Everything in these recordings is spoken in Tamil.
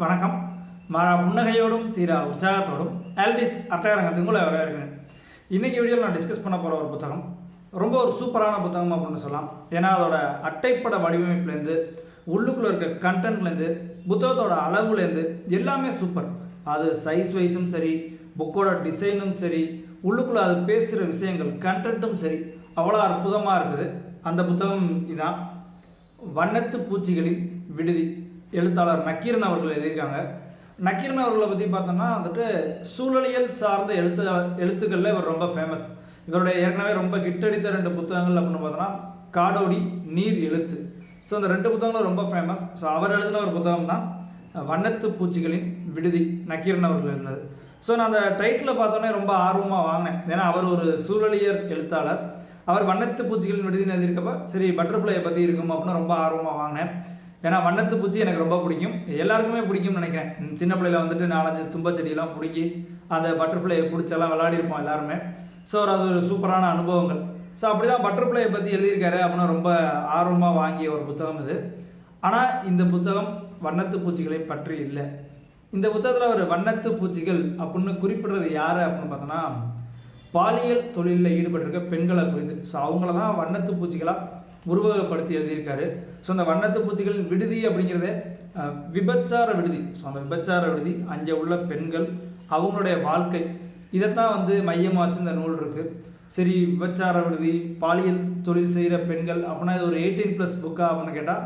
வணக்கம். மாறா புன்னகையோடும் தீரா உற்சாகத்தோடும் ஆல்டிஸ் அட்டகரங்கத்துக்கு உங்களை வரவேற்கிறேன். இன்றைக்கி வீடியோவில் நான் டிஸ்கஸ் பண்ண போகிற ஒரு புத்தகம். ரொம்ப ஒரு சூப்பரான புத்தகம் அப்படின்னு சொல்லலாம். ஏன்னா அதோட அட்டைப்பட வடிவமைப்புலேருந்து உள்ளுக்குள்ளே இருக்க கண்டென்ட்லேருந்து புத்தகத்தோட அளவுலேருந்து எல்லாமே சூப்பர் அது சைஸ் வைஸும் சரி புக்கோட டிசைனும் சரி உள்ளுக்குள்ளே அது பேசுகிற விஷயங்கள் கண்டென்ட்டும் சரி அவ்வளோ அற்புதமாக இருக்குது. அந்த புத்தகம் இதுதான் வண்ணத்து பூச்சிகளின் விடுதி. எழுத்தாளர் நக்கீரன் அவர்கள் எழுதியிருக்காங்க. நக்கீரன் அவர்களை பற்றி பார்த்தோம்னா வந்துட்டு சூழலியல் சார்ந்த எழுத்து எழுத்துக்களில் இவர் ரொம்ப ஃபேமஸ் இவருடைய ஏற்கனவே ரொம்ப கிட்டடித்த ரெண்டு புத்தகங்கள் அப்படின்னு பார்த்தோம்னா காடோடி நீர் எழுத்து. ஸோ அந்த ரெண்டு புத்தகங்களும் ரொம்ப ஃபேமஸ் ஸோ அவர் எழுதின ஒரு புத்தகம் தான் வண்ணத்து பூச்சிகளின் விடுதி நக்கீரன் அவர்கள் எழுதினது. ஸோ நான் அந்த டைட்டில் பார்த்தோன்னே ரொம்ப ஆர்வமாக வாங்கினேன். ஏன்னா அவர் ஒரு சூழலியல் எழுத்தாளர். அவர் வண்ணத்து பூச்சிகளின் விடுதின்னு எழுதியிருக்கப்ப சரி பட்டர்ஃப்ளையை பற்றி இருக்கும் அப்படின்னு ரொம்ப ஆர்வமாக வாங்கினேன். ஏன்னா வண்ணத்து பூச்சி எனக்கு ரொம்ப பிடிக்கும். எல்லாருக்குமே பிடிக்கும்னு நினைக்கிறேன். சின்ன பிள்ளையில வந்துட்டு நாலஞ்சு தும்ப செடியெல்லாம் பிடிக்கி அந்த பட்டர்ஃப்ளையை பிடிச்செல்லாம் விளையாடிருப்போம் எல்லாருமே. ஸோ அது ஒரு சூப்பரான அனுபவங்கள். ஸோ அப்படி தான் பட்டர்ஃப்ளையை பற்றி எழுதியிருக்காரு அப்படின்னு ரொம்ப ஆர்வமாக வாங்கிய ஒரு புத்தகம் இது. ஆனால் இந்த புத்தகம் வண்ணத்து பூச்சிகளை பற்றி இல்லை. இந்த புத்தகத்தில் ஒரு வண்ணத்து பூச்சிகள் அப்படின்னு குறிப்பிடுறது யார் அப்படின்னு பார்த்தோன்னா பாலியல் தொழிலில் ஈடுபட்டிருக்க பெண்களை குறித்து. ஸோ அவங்கள தான் வண்ணத்து பூச்சிகளாக உருவகப்படுத்தி எழுதியிருக்காரு. ஸோ அந்த வண்ணத்து பூச்சிகளின் விடுதி அப்படிங்கிறத விபச்சார விடுதி. ஸோ அந்த விபச்சார விடுதி அங்கே உள்ள பெண்கள் அவங்களுடைய வாழ்க்கை இதைத்தான் வந்து மையமாச்சு இந்த நூல் இருக்குது சரி விபச்சார விடுதி பாலியல் தொழில் செய்கிற பெண்கள் அப்படின்னா இது ஒரு எயிட்டீன் ப்ளஸ் புக்கா அப்படின்னு கேட்டால்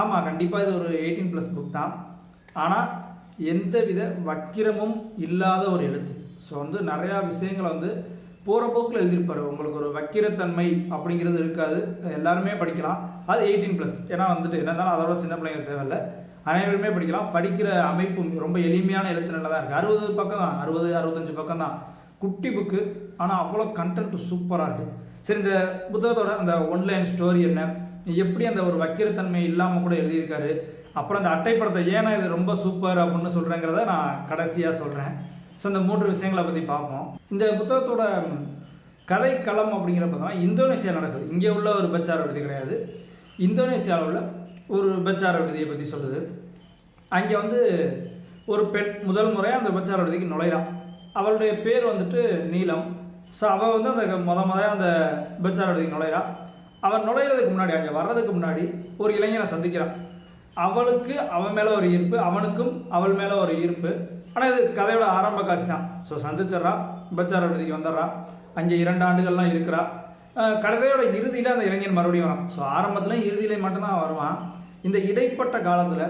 ஆமாம் கண்டிப்பாக இது ஒரு எயிட்டீன் ப்ளஸ் புக் தான். ஆனால் எந்தவித வக்கிரமும் இல்லாத ஒரு எழுத்து. ஸோ வந்து நிறையா விஷயங்களை வந்து போகிற போக்கில் எழுதியிருப்பார். உங்களுக்கு ஒரு வக்கிரத்தன்மை அப்படிங்கிறது இருக்காது. எல்லாருமே படிக்கலாம். அது எயிட்டீன் ப்ளஸ் ஏன்னா வந்துட்டு என்ன இருந்தாலும் அதோட சின்ன பிள்ளைங்க தேவையில்லை. அனைவருமே படிக்கலாம். படிக்கிற அமைப்பும் ரொம்ப எளிமையான எழுத்து நல்லா தான் இருக்குது அறுபது பக்கம் தான் அறுபது அறுபத்தஞ்சு பக்கம் தான் குட்டி புக்கு ஆனால் அவ்வளோ கண்டென்ட் சூப்பராக இருக்குது சரி இந்த புத்தகத்தோட அந்த ஒன்லைன் ஸ்டோரி என்ன? எப்படி அந்த ஒரு வக்கிரத்தன்மை இல்லாமல் கூட எழுதியிருக்காரு? அப்புறம் அந்த அட்டைப்படத்தை ஏன்னா இது ரொம்ப சூப்பர் அப்படின்னு சொல்கிறேங்கிறத நான் கடைசியாக சொல்கிறேன் ஸோ இந்த மூன்று விஷயங்களை பற்றி பார்ப்போம். இந்த புத்தகத்தோட ம், கதை களம் அப்படிங்கிற பார்த்தோம்னா இந்தோனேஷியா நடக்குது. இங்கே உள்ள ஒரு பச்சார விடுதி கிடையாது. இந்தோனேஷியாவில் உள்ள ஒரு பச்சார விடுதியை பற்றி சொல்லுது. அங்கே வந்து ஒரு பெண் முதல் முறையாக அந்த பச்சார விடுதிக்கு நுழையிறான். அவளுடைய பேர் வந்துட்டு நீலம். ஸோ அவள் வந்து அந்த முத முத அந்த பச்சார விடுதிக்கு நுழையிறான் அவன் நுழையிறதுக்கு முன்னாடி அங்கே வர்றதுக்கு முன்னாடி ஒரு இளைஞனை சந்திக்கிறான். அவளுக்கு அவன் மேலே ஒரு ஈர்ப்பு அவனுக்கும் அவள் மேலே ஒரு ஈர்ப்பு. ஆனால் இது கதையோட ஆரம்ப காட்சி தான் ஸோ சந்திச்சிட்றா உபச்சார விடுதிக்கு வந்துடுறா. அங்கே இரண்டு ஆண்டுகள்லாம் இருக்கிறா. கதையோட இறுதியில் அந்த இளைஞன் மறுபடியும் வரான். ஸோ ஆரம்பத்தில் இறுதியில மட்டும்தான் வருவான். இந்த இடைப்பட்ட காலத்தில்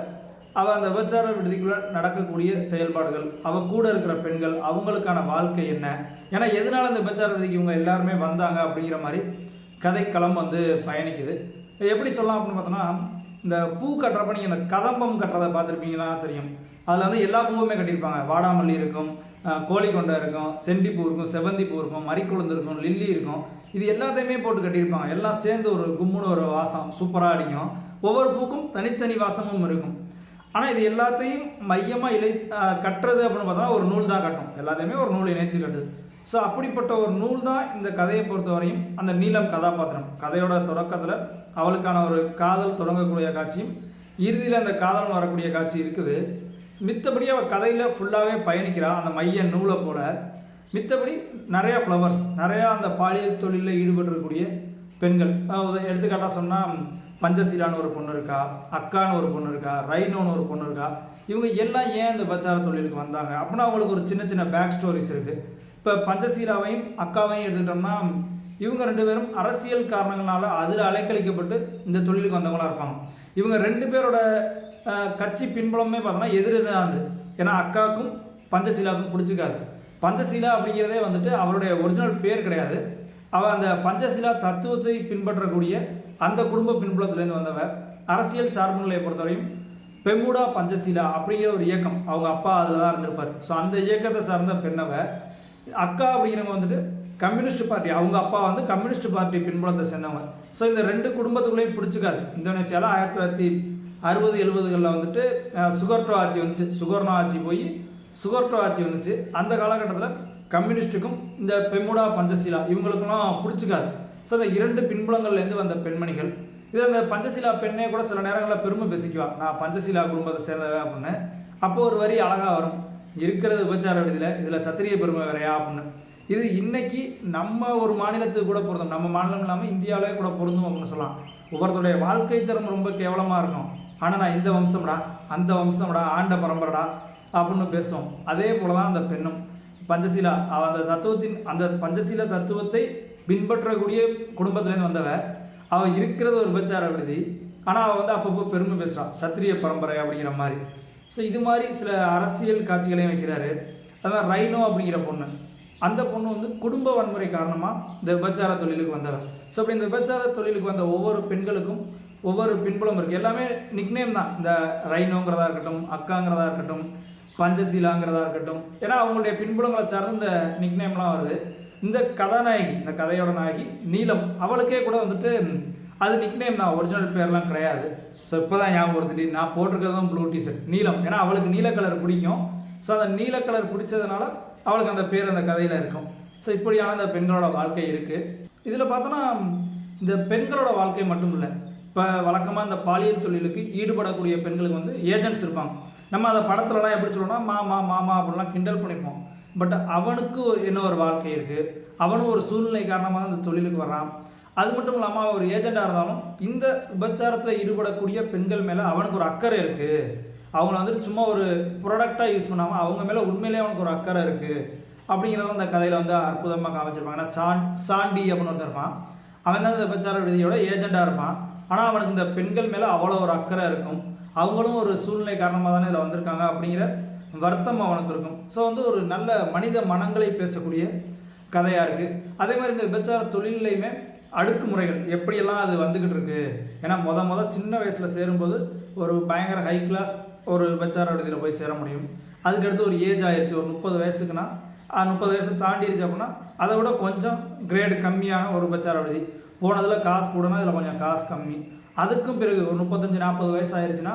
அவள் அந்த விபச்சார விடுதிக்குள்ளே நடக்கக்கூடிய செயல்பாடுகள் அவள் கூட இருக்கிற பெண்கள் அவங்களுக்கான வாழ்க்கை என்ன? ஏன்னா எதனால இந்த விபச்சார விடுதிக்கு இவங்க எல்லாருமே வந்தாங்க அப்படிங்கிற மாதிரி கதைக்களம் வந்து பயணிக்குது. எப்படி சொல்லலாம் அப்படின்னு பார்த்தோன்னா இந்த பூ கட்டுறப்ப நீங்கள் இந்த கதம்பம் கட்டுறதை பார்த்துருப்பீங்களா? தெரியும். அதில் வந்து எல்லா பூவுமே கட்டியிருப்பாங்க. வாடாமல்லி இருக்கும் கோழிக்கொண்டை இருக்கும் செண்டி பூ இருக்கும் செவந்தி பூ இருக்கும் மறிக்குழுந்து இருக்கும் லில்லி இருக்கும். இது எல்லாத்தையுமே போட்டு கட்டியிருப்பாங்க. எல்லாம் சேர்ந்து ஒரு கும்முன்னு ஒரு வாசம். சூப்பராக அடிக்கும். ஒவ்வொரு பூக்கும் தனித்தனி வாசமும் இருக்கும். ஆனால் இது எல்லாத்தையும் மையமாக இழை கட்டுறது அப்படின்னு பார்த்தோம்னா ஒரு நூல் தான் கட்டும். எல்லாத்தையுமே ஒரு நூல் இணைத்து கட்டுது. ஸோ அப்படிப்பட்ட ஒரு நூல் தான் இந்த கதையை பொறுத்தவரையும் அந்த நீலம் கதாபாத்திரம். கதையோட தொடக்கத்தில் அவளுக்கான ஒரு காதல் தொடங்கக்கூடிய காட்சியும் இறுதியில் அந்த காதலன் வரக்கூடிய காட்சி இருக்குது. மித்தபடி அவள் கதையில் ஃபுல்லாகவே பயணிக்கிறான் அந்த மைய நூலை போல. மித்தபடி நிறையா ஃப்ளவர்ஸ் நிறையா அந்த பாலியல் தொழிலில் ஈடுபட்டிருக்கக்கூடிய பெண்கள். எடுத்துக்காட்டாக சொன்னால் பஞ்சசீலான்னு ஒரு பொண்ணு இருக்கா அக்கான்னு ஒரு பொண்ணு இருக்கா ரைனோன்னு ஒரு பொண்ணு இருக்கா. இவங்க எல்லாம் ஏன் இந்த பிரச்சார தொழிலுக்கு வந்தாங்க? அப்படின்னா அவங்களுக்கு ஒரு சின்ன சின்ன பேக் ஸ்டோரிஸ் இருக்குது இப்போ பஞ்சசீலாவையும் அக்காவையும் எடுத்துக்கிட்டோம்னா இவங்க ரெண்டு பேரும் அரசியல் காரணங்களால் அதில் அலைக்கழிக்கப்பட்டு இந்த தொழிலுக்கு வந்தவங்களாக இருப்பாங்க. இவங்க ரெண்டு பேரோட கட்சி பின்புலமே பார்த்தோம்னா எதிரானது ஏன்னா அக்காவுக்கும் பஞ்சசீலாவுக்கும் பிடிச்சிக்காது பஞ்சசீலா அப்படிங்கிறதே வந்துட்டு அவருடைய ஒரிஜினல் பேர் கிடையாது. அவள் அந்த பஞ்சசீலா தத்துவத்தை பின்பற்றக்கூடிய அந்த குடும்ப பின்புலத்திலேருந்து வந்தவ. அரசியல் சார்பு நிலையை பொறுத்தவரையும் பெமுடா பஞ்சசீலா அப்படிங்கிற ஒரு இயக்கம். அவங்க அப்பா அதில் தான் இருந்திருப்பார். ஸோ அந்த இயக்கத்தை சார்ந்த பெண்ணவ அக்கா அப்படிங்கிறவங்க வந்துட்டு கம்யூனிஸ்ட் பார்ட்டி அவங்க அப்பா வந்து கம்யூனிஸ்ட் பார்ட்டி பின்புலத்தை சேர்ந்தவங்க. ஸோ இந்த ரெண்டு குடும்பத்துக்குள்ளேயும் பிடிச்சிக்காது. இந்தோனேஷியாவில் ஆயிரத்தி தொள்ளாயிரத்தி அறுபது எழுபதுகளில் வந்துட்டு சுகர்டோ ஆட்சி வந்துச்சு. சுகர்ணோ ஆட்சி போய் சுகர்டோ ஆட்சி வந்துச்சு. அந்த காலகட்டத்தில் கம்யூனிஸ்ட்டுக்கும் இந்த பெமுடா பஞ்சசீலா இவங்களுக்கெல்லாம் பிடிச்சிக்காது. ஸோ இந்த இரண்டு பின்புலங்கள்லேருந்து வந்த பெண்மணிகள் இது அந்த பஞ்சசீலா பெண்ணே கூட சில நேரங்களில் பெருமை பேசிக்குவா. நான் பஞ்சசீலா குடும்பத்தை சேர்ந்தவன் அப்படின்னு. அப்போது ஒரு வரி அழகாக வரும். இருக்கிறது உபச்சார விடுதியில் இதில் சத்திரிய பெருமை வேறையா அப்படின்னு. இது இன்னைக்கு நம்ம ஒரு மாநிலத்துக்கு கூட பொருந்தும். நம்ம மாநிலம் இல்லாமல் இந்தியாவிலே கூட பொருந்தும் அப்படின்னு சொல்லலாம். ஒவ்வொருத்தருடைய வாழ்க்கை தரம் ரொம்ப கேவலமாக இருக்கும். ஆனால் நான் இந்த வம்சம்டா அந்த வம்சம்டா ஆண்ட பரம்பரைடா அப்படின்னு பேசுவோம். அதே போல தான் அந்த பெண்ணும். பஞ்சசீலா அந்த தத்துவத்தின் அந்த பஞ்சசீல தத்துவத்தை பின்பற்றக்கூடிய குடும்பத்துலேருந்து வந்தவ அவள் இருக்கிறது ஒரு விபச்சார விடுதி. ஆனால் அவள் வந்து அப்பப்போ பெருமை பேசுகிறான் சத்திரிய பரம்பரை அப்படிங்கிற மாதிரி. ஸோ இது மாதிரி சில அரசியல் காட்சிகளையும் வைக்கிறாரு. அதான் ரைனோ அப்படிங்கிற பொண்ணு. அந்த பொண்ணு வந்து குடும்ப வன்முறை காரணமாக இந்த விபச்சார தொழிலுக்கு வந்தவர் ஸோ அப்படி இந்த விபச்சார தொழிலுக்கு வந்த ஒவ்வொரு பெண்களுக்கும் ஒவ்வொரு பின்புலம் இருக்குது எல்லாமே நிக்னேம் தான். இந்த ரைனோங்கிறதா இருக்கட்டும் அக்காங்கிறதா இருக்கட்டும் பஞ்சசீலாங்கிறதா இருக்கட்டும். ஏன்னா அவங்களுடைய பின்புலங்களை சார்ந்து இந்த நிக்னேம்லாம் வருது. இந்த கதாநாயகி இந்த கதையோட நாயகி நீலம் அவளுக்கே கூட வந்துட்டு அது நிக்னேம் தான். ஒரிஜினல் பேர்லாம் கிடையாது. ஸோ இப்போ தான் ஞாபகம் வருது நான் போட்டிருக்கிறதும் ப்ளூ டிஷர்ட் நீலம். ஏன்னா அவளுக்கு நீல கலர் பிடிக்கும். ஸோ அந்த நீல கலர் பிடிச்சதுனால அவளுக்கு அந்த பேர் அந்த கதையில் இருக்கும். ஸோ இப்படியான அந்த பெண்களோட வாழ்க்கை இருக்குது இதில் பார்த்தோன்னா இந்த பெண்களோட வாழ்க்கை மட்டும் இல்லை இப்போ வழக்கமாக இந்த பாலியல் தொழிலுக்கு ஈடுபடக்கூடிய பெண்களுக்கு வந்து ஏஜென்ட்ஸ் இருப்பாங்க. நம்ம அதை படத்துலலாம் எப்படி சொல்லுவோம்னா மாமா மாமா அப்படிலாம் கிண்டல் பண்ணிப்போம். பட் அவனுக்கு ஒரு என்ன ஒரு வாழ்க்கை இருக்குது அவனும் ஒரு சூழ்நிலை காரணமாக இந்த தொழிலுக்கு வர்றான். அது மட்டும் இல்லாமல் அவன் ஒரு ஏஜெண்டாக இருந்தாலும் இந்த விபச்சாரத்தில் ஈடுபடக்கூடிய பெண்கள் மேலே அவனுக்கு ஒரு அக்கறை இருக்குது அவங்கள வந்துட்டு சும்மா ஒரு ப்ராடக்டாக யூஸ் பண்ணாமல் அவங்க மேலே உண்மையிலேயே அவனுக்கு ஒரு அக்கறை இருக்குது அப்படிங்கிறத அந்த கதையில் வந்து அற்புதமாக காமிச்சிருப்பாங்க. ஏன்னா சான் சாண்டி அப்படின்னு வந்திருப்பான் அவன் தான் இந்த பிரச்சார விடுதியோட ஏஜெண்டாக இருப்பான். ஆனால் அவனுக்கு இந்த பெண்கள் மேலே அவ்வளோ ஒரு அக்கறை இருக்கும். அவங்களும் ஒரு சூழ்நிலை காரணமாக தானே இதில் வந்திருக்காங்க அப்படிங்கிற வருத்தம் அவனுக்கு இருக்கும். ஸோ வந்து ஒரு நல்ல மனித மனங்களை பேசக்கூடிய கதையாக இருக்குது அதே மாதிரி இந்த விபச்சார தொழிலையுமே அடுக்குமுறைகள் எப்படியெல்லாம் அது வந்துக்கிட்டு இருக்குது ஏன்னா முத மொதல் சின்ன வயசில் சேரும்போது ஒரு பயங்கர ஹை கிளாஸ் ஒரு விபச்சார விடுதியில் போய் சேர முடியும். அதுக்கடுத்து ஒரு ஏஜ் ஆயிடுச்சு ஒரு முப்பது வயசுக்குன்னா. முப்பது வயசு தாண்டிடுச்சு அப்படின்னா அதை விட கொஞ்சம் கிரேடு கம்மியான ஒரு விபச்சார விடுதி. போனதில் காசு கூடனா இதில் கொஞ்சம் காசு கம்மி. அதுக்கும் பிறகு ஒரு முப்பத்தஞ்சு நாற்பது வயசு ஆயிடுச்சுன்னா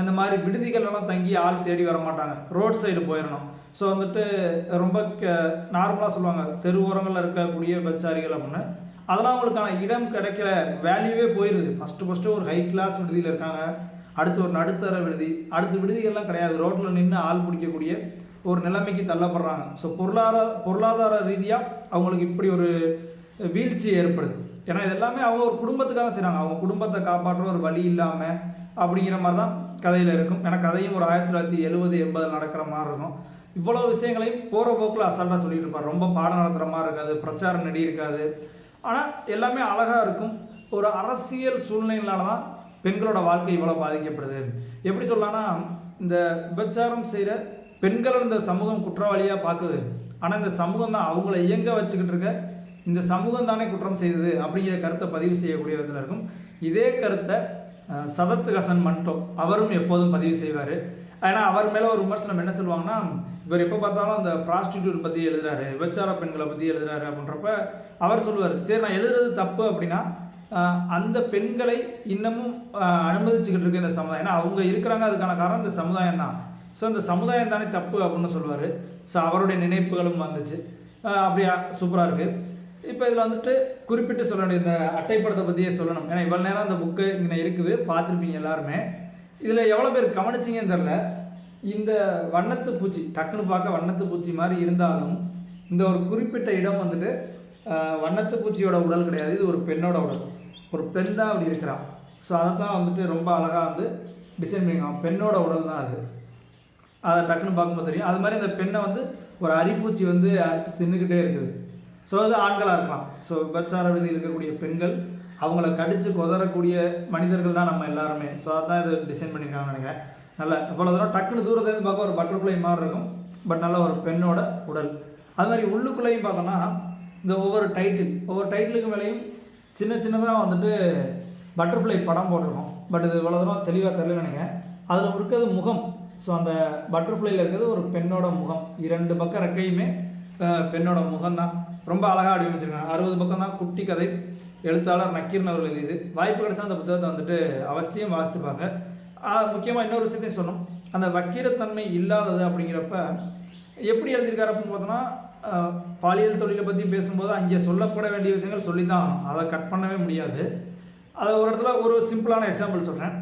இந்த மாதிரி விடுதிகள்லாம் தங்கி ஆள் தேடி வர மாட்டாங்க. ரோட் சைடு போயிடணும். ஸோ வந்துட்டு ரொம்ப நார்மலாக சொல்லுவாங்க. தெரு ஓரங்களில் இருக்கக்கூடிய விபச்சாரிகள் அப்படின்னு. அதெல்லாம் அவங்களுக்கான இடம் கிடைக்கல. வேல்யூவே போயிடுது ஃபஸ்ட்டு ஃபஸ்ட்டு ஒரு ஹை கிளாஸ் விடுதியில் இருக்காங்க. அடுத்து ஒரு நடுத்தர விடுதி. அடுத்து விடுதிகள்லாம் கிடையாது. ரோட்டில் நின்று ஆள் பிடிக்கக்கூடிய ஒரு நிலைமைக்கு தள்ளப்படுறாங்க. ஸோ பொருளாதார பொருளாதார ரீதியாக அவங்களுக்கு இப்படி ஒரு வீழ்ச்சி ஏற்படுது. ஏன்னா இது எல்லாமே அவங்க ஒரு குடும்பத்துக்காக செய்கிறாங்க அவங்க குடும்பத்தை காப்பாற்ற ஒரு வழி இல்லாமல் அப்படிங்கிற மாதிரி தான் கதையில் இருக்கும். ஏன்னா கதையும் ஒரு ஆயிரத்தி தொள்ளாயிரத்தி எழுபது எண்பது நடக்கிற மாதிரி இருக்கும். இவ்வளோ விஷயங்களையும் போகிற போக்கில் அசால்ட்டாக சொல்லிட்டு இருப்பார். ரொம்ப பாடம் நடத்துகிற மாதிரி இருக்காது. பிரச்சாரம் நடி இருக்காது. ஆனால் எல்லாமே அழகாக இருக்கும். ஒரு அரசியல் சூழ்நிலையினால தான் பெண்களோட வாழ்க்கை இவ்வளோ பாதிக்கப்படுது. எப்படி சொல்லலாம்னா இந்த விபச்சாரம் செய்கிற பெண்களை இந்த சமூகம் குற்றவாளியாக பார்க்குது. ஆனால் இந்த சமூகம் தான் அவங்கள இயங்க வச்சுக்கிட்டு இருக்க இந்த சமூகம் தானே குற்றம் செய்தது அப்படிங்கிற கருத்தை பதிவு செய்யக்கூடிய விதத்தில் இருக்கும். இதே கருத்தை சதத்து ஹசன் மன்டோ அவரும் எப்போதும் பதிவு செய்வார். ஏன்னா அவர் மேலே ஒரு விமர்சனம் என்ன சொல்லுவாங்கன்னா இவர் எப்போ பார்த்தாலும் அந்த ப்ராஸ்டியூட் பற்றி எழுதுறாரு விபச்சார பெண்களை பற்றி எழுதுறாரு அப்படின்றப்ப அவர் சொல்லுவார் சரி நான் எழுதுறது தப்பு அப்படின்னா அந்த பெண்களை இன்னமும் அனுமதிச்சுக்கிட்டு இருக்க இந்த சமுதாயம். ஏன்னா அவங்க இருக்கிறாங்க அதுக்கான காரணம் இந்த சமுதாயம் தான். ஸோ இந்த சமுதாயம் தானே தப்பு அப்படின்னு சொல்லுவார். ஸோ அவருடைய நினைப்புகளும் வந்துச்சு. அப்படியா சூப்பராக இருக்குது இப்போ இதில் வந்துட்டு குறிப்பிட்டு சொல்ல வேண்டிய இந்த அட்டைப்படத்தை பற்றியே சொல்லணும். ஏன்னா இவ்வளோ நேரம் அந்த புக்கு இங்கே இருக்குது. பார்த்துருப்பீங்க எல்லாருமே. இதில் எவ்வளோ பேர் கவனிச்சிங்கன்னு தெரில இந்த வண்ணத்து பூச்சி டக்குன்னு பார்க்க வண்ணத்து பூச்சி மாதிரி இருந்தாலும் இந்த ஒரு குறிப்பிட்ட இடம் வந்துட்டு வண்ணத்து பூச்சியோட உடல் கிடையாது. இது ஒரு பெண்ணோட உடல். ஒரு பெண் தான் அப்படி இருக்கிறா. ஸோ அதை தான் வந்துட்டு ரொம்ப அழகாக வந்து டிசைன் பண்ணிக்கலாம் பெண்ணோட உடல் தான் அது. அதை டக்குன்னு பார்க்கும்போது தெரியும். அது மாதிரி இந்த பெண்ணை வந்து ஒரு அரிப்பூச்சி வந்து அரித்து தின்னுக்கிட்டே இருக்குது. ஸோ அது ஆண்களாக இருக்கலாம். ஸோ விபச்சார விதி இருக்கக்கூடிய பெண்கள் அவங்கள கடித்து கொதறக்கூடிய மனிதர்கள் தான் நம்ம எல்லாருமே. ஸோ அதுதான் இது டிசைன் பண்ணியிருக்காங்கன்னு நினைக்கிறேன். நல்லா இவ்வளோ தூரம் டக்குன்னு தூரத்துலேருந்து பார்க்க ஒரு பட்டர்ஃப்ளை மாதிரி இருக்கும். பட் நல்ல ஒரு பெண்ணோட உடல். அது மாதிரி உள்ளுக்குள்ளேயும் பார்த்தோன்னா இந்த ஒவ்வொரு டைட்டில் ஒவ்வொரு டைட்டிலுக்கு மேலேயும் சின்ன சின்னதாக வந்துட்டு பட்டர்ஃப்ளை படம் போட்டிருக்கோம். பட் இது இவ்வளோ தூரம் தெளிவாக தெரியல நினைக்கிறேன். அதில் இருக்கிறது முகம். ஸோ அந்த பட்டர்ஃப்ளைல இருக்கிறது ஒரு பெண்ணோட முகம். இரண்டு பக்கம் ரெக்கையுமே பெண்ணோட முகம் தான் ரொம்ப அழகாக வடிவமைச்சிருக்காங்க அறுபது பக்கம் தான் குட்டி கதை. எழுத்தாளர் நக்கீரன் அவர்கள் எழுதியது. வாய்ப்பு கிடைச்சா அந்த புத்தகத்தை வந்துட்டு அவசியம் வாசித்துப்பாங்க முக்கியமாக இன்னொரு விஷயத்தையும் சொன்னோம் அந்த வக்கீரத்தன்மை இல்லாதது அப்படிங்கிறப்ப எப்படி எழுதியிருக்காரு அப்படின்னு பார்த்தோன்னா பாலியல் தொழிலை பற்றி பேசும்போது அங்கே சொல்லப்பட வேண்டிய விஷயங்கள் சொல்லி தான் அதை கட் பண்ணவே முடியாது. அதை ஒரு இடத்துல ஒரு சிம்பிளான எக்ஸாம்பிள் சொல்கிறேன்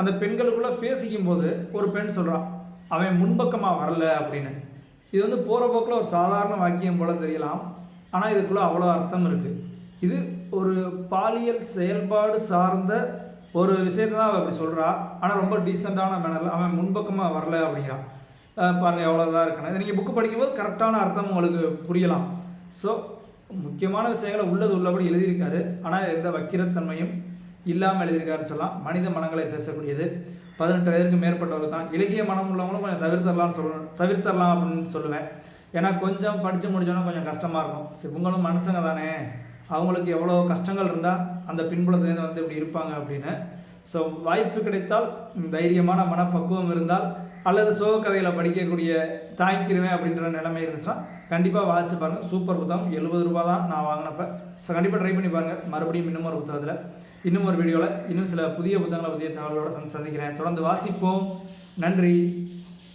அந்த பெண்களுக்குள்ளே பேசிக்கும் போது ஒரு பெண் சொல்கிறான் அவன் முன்பக்கமாக வரல அப்படின்னு. இது வந்து போகிற போக்கில் ஒரு சாதாரண வாக்கியம் போல தெரியலாம். ஆனால் இதுக்குள்ளே அவ்வளோ அர்த்தம் இருக்குது இது ஒரு பாலியல் செயல்பாடு சார்ந்த ஒரு விஷயத்தை தான் அவள் அப்படி சொல்கிறா ஆனால் ரொம்ப டீசெண்டான மேனரில் அவன் முன்பக்கமாக வரல அப்படிங்கிறான் பாருங்கள் எவ்வளோ இதாக இருக்குன்னு. இது நீங்கள் புக்கு படிக்கும்போது கரெக்டான அர்த்தம் உங்களுக்கு புரியலாம். ஸோ முக்கியமான விஷயங்களை உள்ளது உள்ளபடி எழுதியிருக்காரு. ஆனால் எந்த வக்கிரத்தன்மையும் இல்லாமல் எழுதியிருக்காருன்னு சொல்லலாம். மனித மனங்களை பேசக்கூடியது. பதினெட்டு வயதுக்கு மேற்பட்டவர் தான். இலக்கிய மனம் உள்ளவங்களும் கொஞ்சம் தவிர்த்தரலாம்னு சொல்லணும் தவிர்த்தரலாம் அப்படின்னு சொல்லுவேன். ஏன்னா கொஞ்சம் படித்து முடிச்சோன்னா கொஞ்சம் கஷ்டமாக இருக்கும். சரி இவங்களும் மனுஷங்க தானே. அவங்களுக்கு எவ்வளோ கஷ்டங்கள் இருந்தால் அந்த பின்புலத்துலேருந்து வந்து இப்படி இருப்பாங்க அப்படின்னு. ஸோ வாய்ப்பு கிடைத்தால் தைரியமான மனப்பக்குவம் இருந்தால் அல்லது சோகக்கதையில் படிக்கக்கூடிய தாங்கிக்கிருவேன் அப்படின்ற நிலைமை இருந்துச்சுன்னா கண்டிப்பாக வாசிச்சு பாருங்கள் சூப்பர் புத்தகம். எழுபது ரூபா தான் நான் வாங்கினப்ப. ஸோ கண்டிப்பாக ட்ரை பண்ணி பாருங்கள் மறுபடியும் இன்னும் ஒரு புத்தகத்தில். இன்னும் ஒரு வீடியோவில் இன்னும் சில புதிய புத்தகங்களை பற்றிய தகவலோட சந்திக்கிறேன். தொடர்ந்து வாசிப்போம். நன்றி.